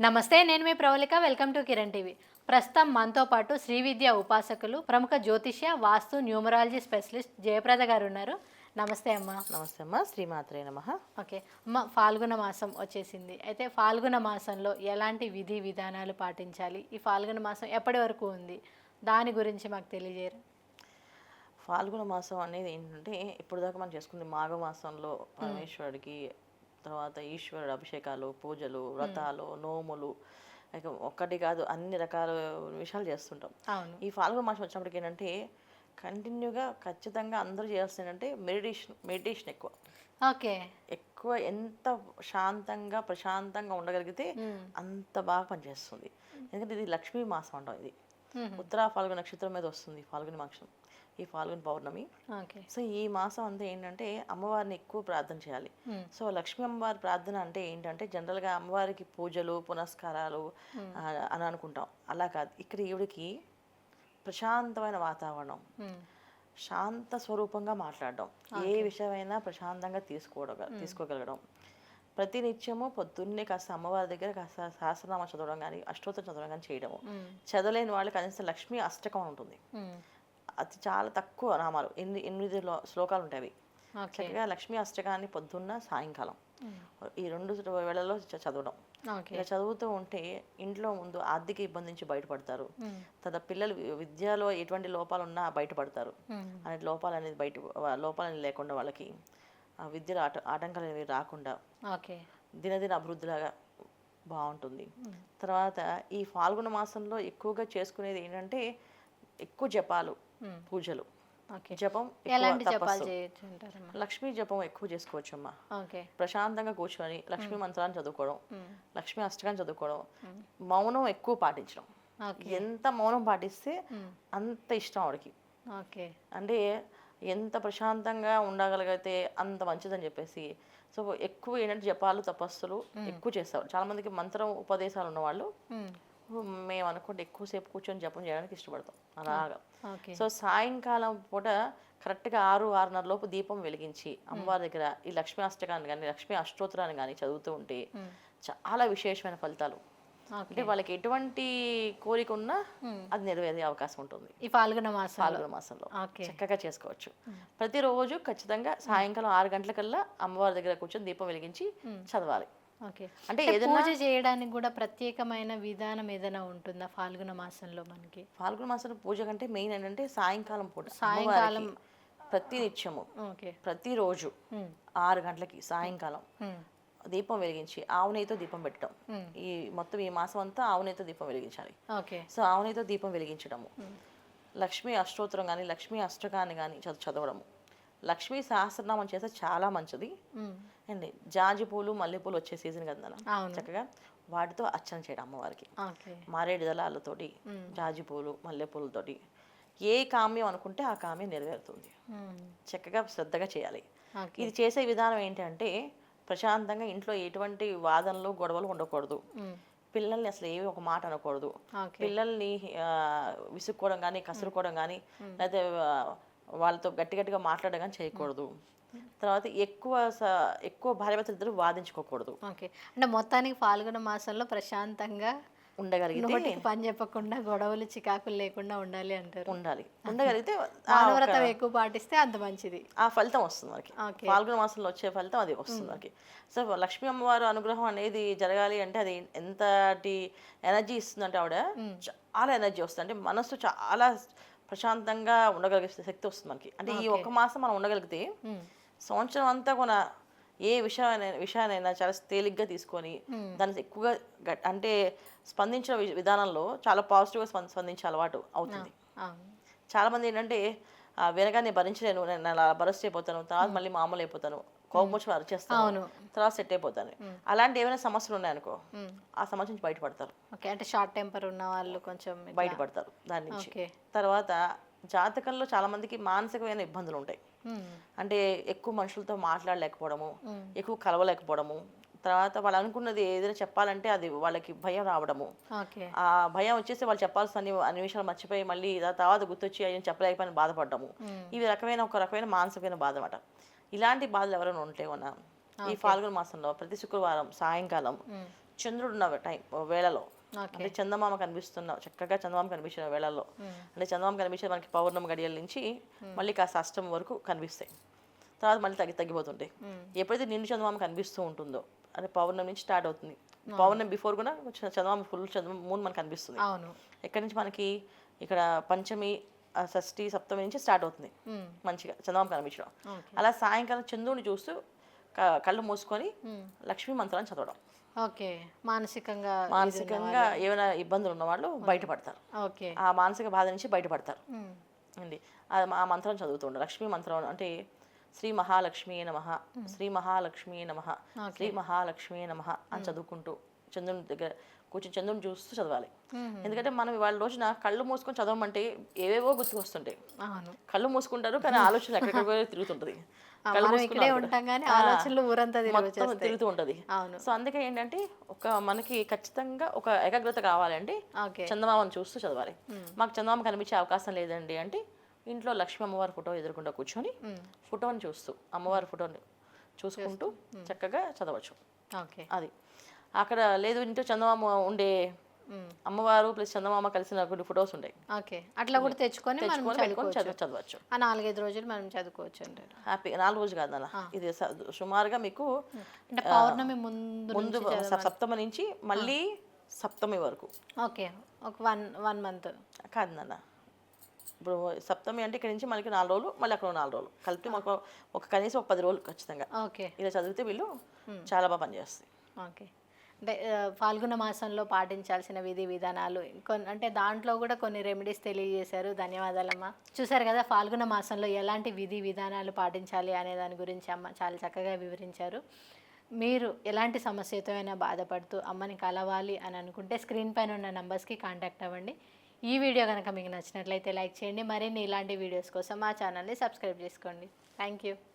నమస్తే నేను మీ Pravallika. Welcome to Kiran TV. ప్రస్తుతం మనతో పాటు శ్రీ విద్య ఉపాసకులు ప్రముఖ జ్యోతిష్య వాస్తు న్యూమరాలజీ స్పెషలిస్ట్ జయప్రద గారు ఉన్నారు నమస్తే అమ్మ. నమస్తే అమ్మ. శ్రీమాత్రే నమ. ఓకే. అమ్మ ఫాల్గుణ మాసం వచ్చేసింది. అయితే ఫాల్గుణ మాసంలో ఎలాంటి విధి విధానాలు పాటించాలి? ఈ ఫాల్గుణ మాసం ఎప్పటి వరకు ఉంది? దాని గురించి మాకు తెలియజేయరు. ఫాల్గుణ మాసం అనేది ఏంటంటే ఇప్పుడు దాకా మనం చేసుకుంది మాఘ మాసంలో పరమేశ్వరుడికి తర్వాత ఈశ్వరుడు అభిషేకాలు పూజలు వ్రతాలు నోములు ఒక్కటి కాదు అన్ని రకాల విషయాలు చేస్తుంటాం. ఈ ఫాల్గుణ మాసం వచ్చినప్పటికి ఏంటంటే కంటిన్యూగా ఖచ్చితంగా అందరూ చేయాల్సింది ఏంటంటే మెడిటేషన్ మెడిటేషన్ ఎక్కువ. ఓకే. ఎక్కువ ఎంత శాంతంగా ప్రశాంతంగా ఉండగలిగితే అంత బాగా పనిచేస్తుంది. ఎందుకంటే ఇది లక్ష్మీ మాసం అంటాం ఇది. ఉత్తరా ఫాల్గుణ నక్షత్రం మీద వస్తుంది ఫాల్గుని మాసం. ఈ ఫాల్గుని పౌర్ణమి. సో ఈ మాసం అంతా ఏంటంటే అమ్మవారిని ఎక్కువ ప్రార్థన చేయాలి. సో లక్ష్మీ అమ్మవారి ప్రార్థన అంటే ఏంటంటే జనరల్గా అమ్మవారికి పూజలు పునస్కారాలు అని అనుకుంటాం. అలా కాదు. ఇక్కడ ఈవిడికి ప్రశాంతమైన వాతావరణం. శాంత స్వరూపంగా మాట్లాడడం. ఏ విషయమైనా ప్రశాంతంగా తీసుకోవడం తీసుకోగలగడం. ప్రతి నిత్యము పొద్దున్నే కాస్త అమ్మవారి దగ్గర కాస్త సహస్రనామ చదవడం కానీ అష్టోత్తరం చదవడం కానీ చేయడము. చదవలేని వాళ్ళు కనీసం లక్ష్మీ అష్టకం ఉంటుంది. అది చాలా తక్కువ నామాలు. ఎనిమిది ఎనిమిది శ్లోకాలు ఉంటాయి అవి. చక్కగా లక్ష్మీ అష్టకాన్ని పొద్దున్న సాయంకాలం. ఈ రెండు వేళల్లో చదవడం. ఇలా చదువుతూ ఉంటే ఇంట్లో ముందు ఆర్థిక ఇబ్బంది నుంచి బయటపడతారు. తర్వాత పిల్లలు విద్యలో ఎటువంటి లోపాలు ఉన్నా బయటపడతారు. అనే లోపాలు అనేది బయట లోపాలు అనేది లేకుండా వాళ్ళకి విద్యలో ఆట ఆటంకాలు అనేవి రాకుండా దినదిన అభివృద్ధిలాగా బాగుంటుంది. తర్వాత ఈ ఫాల్గుణ మాసంలో ఎక్కువగా చేసుకునేది ఏంటంటే ఎక్కువ జపాలు. పూజలు. జపం ఎలాంటి జపాలు చేయొచ్చు లక్ష్మీ జపం ఎక్కువ చేసుకోవచ్చమ్మా. ఓకే. ప్రశాంతంగా కూర్చొని లక్ష్మీ మంత్రాన్ని చదువుకోవడం లక్ష్మీ అష్టకాన్ని చదువుకోవడం మౌనం ఎక్కువ పాటించడం. ఎంత మౌనం పాటిస్తే అంత ఇష్టం ఆవిడకి. ఓకే. అంటే ఎంత ప్రశాంతంగా ఉండగలిగితే అంత మంచిదని చెప్పేసి. సో ఎక్కువ ఏంటంటే జపాలు తపస్సులు ఎక్కువ చేస్తారు చాలా మందికి మంత్రం ఉపదేశాలు ఉన్నవాళ్ళు మేము అనుకుంటే ఎక్కువసేపు కూర్చొని జపం చేయడానికి ఇష్టపడతాం. అలాగా. సో సాయంకాలం పూట కరెక్ట్గా ఆరు ఆరున్నర లోపు దీపం వెలిగించి అమ్మవారి దగ్గర ఈ లక్ష్మీ అష్టకాన్ని కానీ లక్ష్మీ అష్టోత్తరాన్ని కానీ చదువుతూ ఉంటే చాలా విశేషమైన ఫలితాలు. అంటే వాళ్ళకి ఎటువంటి కోరిక ఉన్నా అది నెరవేరే అవకాశం ఉంటుంది. ఈ ఫాల్గుణ మాసం పాల్గొన మాసంలో. చక్కగా చేసుకోవచ్చు. ప్రతిరోజు ఖచ్చితంగా సాయంకాలం ఆరు గంటలకల్లా అమ్మవారి దగ్గర కూర్చొని దీపం వెలిగించి చదవాలి. అంటే పూజ చేయడానికి కూడా ప్రత్యేకమైన విధానం ఏదైనా ఉంటుందా? ఫాల్గుణ మాసంలో మనకి. ఫాల్గుణ మాసంలో పూజ కంటే మెయిన్ ఏంటంటే సాయంకాలం పూట సాయంకాలం ప్రతి నిత్యము ఓకే. ప్రతిరోజు ఆరు గంటలకి సాయంకాలం దీపం వెలిగించి ఆవు నెయ్యితో దీపం పెట్టడం. ఈ మొత్తం ఈ మాసం అంతా ఆవు నెయ్యితో దీపం వెలిగించాలి. ఓకే. సో ఆవు నెయ్యితో దీపం వెలిగించడము. లక్ష్మీ అష్టోత్తరం కానీ లక్ష్మీ అష్టకాన్ని కానీ చదువు చదవడము. లక్ష్మీ సహస్రనామం చేస్తే చాలా మంచిది. అండి జాజి పూలు మల్లెపూలు వచ్చే సీజన్ కదా చక్కగా వాటితో అర్చన చేయడం అమ్మవారికి. మారేడు దళాలతోటి జాజి పూలు మల్లెపూలతోటి ఏ కామ్యం అనుకుంటే ఆ కామ్యం నెరవేరుతుంది. చక్కగా శ్రద్ధగా చేయాలి. ఇది చేసే విధానం ఏంటంటే ప్రశాంతంగా ఇంట్లో ఎటువంటి వాదనలు గొడవలు ఉండకూడదు. పిల్లల్ని అసలు ఏమి ఒక మాట అనకూడదు. పిల్లల్ని విసుక్కోవడం కానీ కసురుకోవడం కానీ లేకపోతే వాళ్ళతో గట్టి గట్టిగా మాట్లాడడం చేయకూడదు. తర్వాత ఎక్కువ ఎక్కువ భార్యాభర్తలు ఇద్దరు వాదించుకోకూడదు. ఓకే. అంటే మొత్తానికి ఫాల్గుణ మాసంలో ప్రశాంతంగా ఉండగలిగితే పని చెప్పకుండా గొడవలు చికాకులు లేకుండా ఉండాలి అంటారు. ఉండాలి. ఉండగలిగితే మానవ్రతం ఎక్కువ పాటిస్తే అంత మంచిది. ఆ ఫలితం వస్తుంది మనకి. ఫాల్గుణ మాసంలో వచ్చే ఫలితం అది వస్తుంది మనకి. సో లక్ష్మీ అమ్మవారు అనుగ్రహం అనేది జరగాలి అంటే అది ఎంతటి ఎనర్జీ ఇస్తుందంటే ఆవిడ చాలా ఎనర్జీ వస్తుంది. అంటే మనసు చాలా ప్రశాంతంగా ఉండగలిగే శక్తి వస్తుంది మనకి. అంటే ఈ ఒక్క మాసం మనం ఉండగలిగితే సంవత్సరం అంతా కూడా ఏ విషయాన్ని విషయానైనా చాలా తేలిగ్గా తీసుకొని దాన్ని ఎక్కువగా అంటే స్పందించిన విధానంలో చాలా పాజిటివ్గా స్పంద స్పందించే అలవాటు అవుతుంది. అవును. చాలా మంది ఏంటంటే ఆ, వినగానే భరించలేను నేను అలా బరస్ట్ అయిపోతాను తర్వాత మళ్ళీ మామూలు అయిపోతాను. కోపం వచ్చి అరిచేస్తాను. తర్వాత సెట్ అయిపోతాను. అలాంటి ఏమైనా సమస్యలు ఉన్నాయనుకో. ఆ సమస్య నుంచి బయటపడతారు. ఓకే అంటే షార్ట్ టెంపర్ ఉన్న వాళ్ళు కొంచెం బయటపడతారు దాని నుంచి. తర్వాత జాతకంలో చాలా మందికి మానసికమైన ఇబ్బందులు ఉంటాయి. అంటే ఎక్కువ మనుషులతో మాట్లాడలేకపోవడము ఎక్కువ కలవలేకపోవడము తర్వాత వాళ్ళు అనుకున్నది ఏదైనా చెప్పాలంటే అది వాళ్ళకి భయం రావడము. ఆ భయం వచ్చేసి వాళ్ళు చెప్పాల్సిన అన్ని అన్ని విషయాలు మర్చిపోయి మళ్ళీ తర్వాత గుర్తొచ్చి అయ్యో చెప్పలేకపోయిన బాధపడము ఇవి రకమైన ఒక రకమైన మానసికమైన బాధ అనమాట ఇలాంటి బాధలు ఎవరైనా ఉంటే ఉన్న ఈ ఫాల్గుణ మాసంలో ప్రతి శుక్రవారం సాయంకాలం చంద్రుడు ఉన్న టైం వేళలో అంటే చందమామ కనిపిస్తున్న చక్కగా చందమామ కనిపించిన వేళల్లో అంటే చందమామ కనిపించే మనకి పౌర్ణమి గడియల నుంచి మళ్ళీ కాస్త అష్టం వరకు కనిపిస్తాయి. తర్వాత మళ్ళీ తగ్గి తగ్గిపోతుంటాయి. ఎప్పుడైతే నిండు చందమామ కనిపిస్తూ ఉంటుందో అంటే పౌర్ణమి నుంచి స్టార్ట్ అవుతుంది. పౌర్ణమి బిఫోర్ కూడా చందమామ ఫుల్ చందమామ మూన్ మనకు కనిపిస్తుంది. ఎక్కడి నుంచి మనకి ఇక్కడ పంచమి షష్ఠి సప్తమి నుంచి స్టార్ట్ అవుతుంది. మ్మ్. మంచిగా చందమామ కనిపించడం. అలా సాయంకాలం చంద్రుని చూస్తూ కళ్ళు మూసుకొని లక్ష్మీ మంత్రాన్ని చదవడం. ఓకే మానసికంగా మానసికంగా ఏమైనా ఇబ్బందులు ఉన్న వాళ్ళు బయటపడతారు. ఓకే ఆ మానసిక బాధ నుంచి బయటపడతారు. అండి ఆ ఆ మంత్రం చదువుతుండే లక్ష్మీ మంత్రం అంటే శ్రీ మహాలక్ష్మి నమ శ్రీ మహాలక్ష్మి నమ శ్రీ మహాలక్ష్మి నమ అని చదువుకుంటూ చంద్రుని దగ్గర కూర్చొని చంద్రుని చూస్తూ చదవాలి. ఎందుకంటే మనం ఇవాళ రోజున కళ్ళు మూసుకొని చదవమంటే ఏవేవో గుర్తుకు వస్తుంటాయి అవును. కళ్ళు మూసుకుంటారు కానీ ఆలోచన ఎక్కడెక్కడ తిరుగుతుంటది. కళ్ళు ఉంటాం కానీ ఆలోచనలు ఊరంతా మొత్తం తిరుగుతూ ఉంటది. సో అందుకే ఏంటంటే ఒక మనకి ఖచ్చితంగా ఒక ఏకాగ్రత కావాలంటే ఓకే. చందమామను చూస్తూ చదవాలి. మాకు చందమామ కనిపించే అవకాశం లేదండి అంటే ఇంట్లో లక్ష్మీ అమ్మవారి ఫోటో ఎదురుకుండా కూర్చొని ఫోటోని చూస్తూ అమ్మవారి ఫోటోని చూసుకుంటూ చక్కగా చదవచ్చు. ఓకే. అది. అక్కడ లేదు ఇంట్లో చందమామ ఉండే మ్మ్. అమ్మవారు ప్లస్ చందమామ కలిసిన కొన్ని ఫోటోస్ ఉంటాయి ఓకే. అట్లా కూడా తెచ్చుకొని చదవచ్చు. ఆ నాలుగైదు రోజులు మనం చదువుకోవచ్చు అంటారు. హ్యాపీ నాలుగు రోజులు కాదు నాన్న. ఇది సుమారుగా మీకు పౌర్ణమి ముందు ముందు సప్తమి నుంచి మళ్ళీ సప్తమి వరకు. ఓకే. ఒక వన్ వన్ మంత్. కాదు నాన్న. ఇప్పుడు సప్తమి అంటే ఇక్కడ నుంచి మనకి నాలుగు రోజులు మళ్ళీ అక్కడ నాలుగు రోజులు. కలిపి మాకు ఒక కనీసం ఒక పది రోజులు ఖచ్చితంగా. ఓకే. ఇలా చదివితే వీళ్ళు చాలా బాగా పనిచేస్తాయి. ఓకే. అంటే ఫాల్గుణ మాసంలో పాటించాల్సిన విధి విధానాలు కొన్ని అంటే దాంట్లో కూడా కొన్ని రెమెడీస్ తెలియజేశారు. ధన్యవాదాలమ్మా. చూసారు కదా ఫాల్గుణ మాసంలో ఎలాంటి విధి విధానాలు పాటించాలి అనే దాని గురించి అమ్మ చాలా చక్కగా వివరించారు. మీరు ఎలాంటి సమస్యతో అయినా బాధపడుతూ అమ్మని కలవాలి అని అనుకుంటే స్క్రీన్ పైన ఉన్న నంబర్స్కి కాంటాక్ట్ అవ్వండి. ఈ వీడియో కనుక మీకు నచ్చినట్లయితే లైక్ చేయండి. మరిన్ని ఇలాంటి వీడియోస్ కోసం మా ఛానల్ని సబ్స్క్రైబ్ చేసుకోండి. Thank you